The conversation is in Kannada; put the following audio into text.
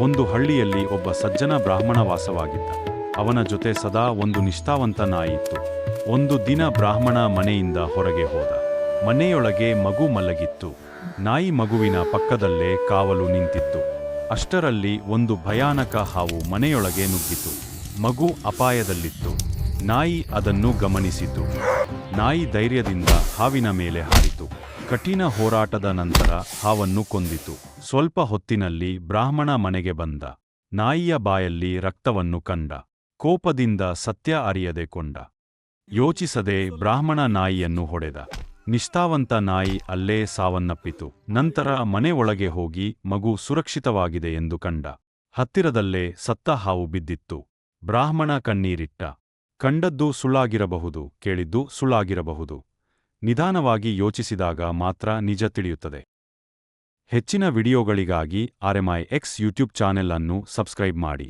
ಒಂದು ಹಳ್ಳಿಯಲ್ಲಿ ಒಬ್ಬ ಸಜ್ಜನ ಬ್ರಾಹ್ಮಣ ವಾಸವಾಗಿದ್ದ. ಅವನ ಜೊತೆ ಸದಾ ಒಂದು ನಿಷ್ಠಾವಂತ ನಾಯಿತ್ತು ಒಂದು ದಿನ ಬ್ರಾಹ್ಮಣ ಮನೆಯಿಂದ ಹೊರಗೆ ಹೋದ. ಮನೆಯೊಳಗೆ ಮಗು ಮಲಗಿತ್ತು. ನಾಯಿ ಮಗುವಿನ ಪಕ್ಕದಲ್ಲೇ ಕಾವಲು ನಿಂತಿತ್ತು. ಅಷ್ಟರಲ್ಲಿ ಒಂದು ಭಯಾನಕ ಹಾವು ಮನೆಯೊಳಗೆ ನುಗ್ಗಿತು. ಮಗು ಅಪಾಯದಲ್ಲಿತ್ತು. ನಾಯಿ ಅದನ್ನು ಗಮನಿಸಿತು. ನಾಯಿ ಧೈರ್ಯದಿಂದ ಹಾವಿನ ಮೇಲೆ ಹಾರಿತು. ಕಠಿಣ ಹೋರಾಟದ ನಂತರ ಹಾವನ್ನು ಕೊಂದಿತು. ಸ್ವಲ್ಪ ಹೊತ್ತಿನಲ್ಲಿ ಬ್ರಾಹ್ಮಣ ಮನೆಗೆ ಬಂದ. ನಾಯಿಯ ಬಾಯಲ್ಲಿ ರಕ್ತವನ್ನು ಕಂಡ. ಕೋಪದಿಂದ ಸತ್ಯ ಅರಿಯದೆ ಕೊಂಡ. ಯೋಚಿಸದೆ ಬ್ರಾಹ್ಮಣ ನಾಯಿಯನ್ನು ಹೊಡೆದ. ನಿಷ್ಠಾವಂತ ನಾಯಿ ಅಲ್ಲೇ ಸಾವನ್ನಪ್ಪಿತು. ನಂತರ ಮನೆ ಒಳಗೆ ಹೋಗಿ ಮಗು ಸುರಕ್ಷಿತವಾಗಿದೆ ಎಂದು ಕಂಡ. ಹತ್ತಿರದಲ್ಲೇ ಸತ್ತ ಹಾವು ಬಿದ್ದಿತ್ತು. ಬ್ರಾಹ್ಮಣ ಕಣ್ಣೀರಿಟ್ಟ. ಕಂಡದ್ದು ಸುಳ್ಳಾಗಿರಬಹುದು, ಕೇಳಿದ್ದು ಸುಳ್ಳಾಗಿರಬಹುದು. ನಿಧಾನವಾಗಿ ಯೋಚಿಸಿದಾಗ ಮಾತ್ರ ನಿಜ ತಿಳಿಯುತ್ತದೆ. ಹೆಚ್ಚಿನ ವಿಡಿಯೋಗಳಿಗಾಗಿ ಆರ್ಎಂಐ ಎಕ್ಸ್ ಯೂಟ್ಯೂಬ್ ಚಾನೆಲ್ ಅನ್ನು ಸಬ್ಸ್ಕ್ರೈಬ್ ಮಾಡಿ.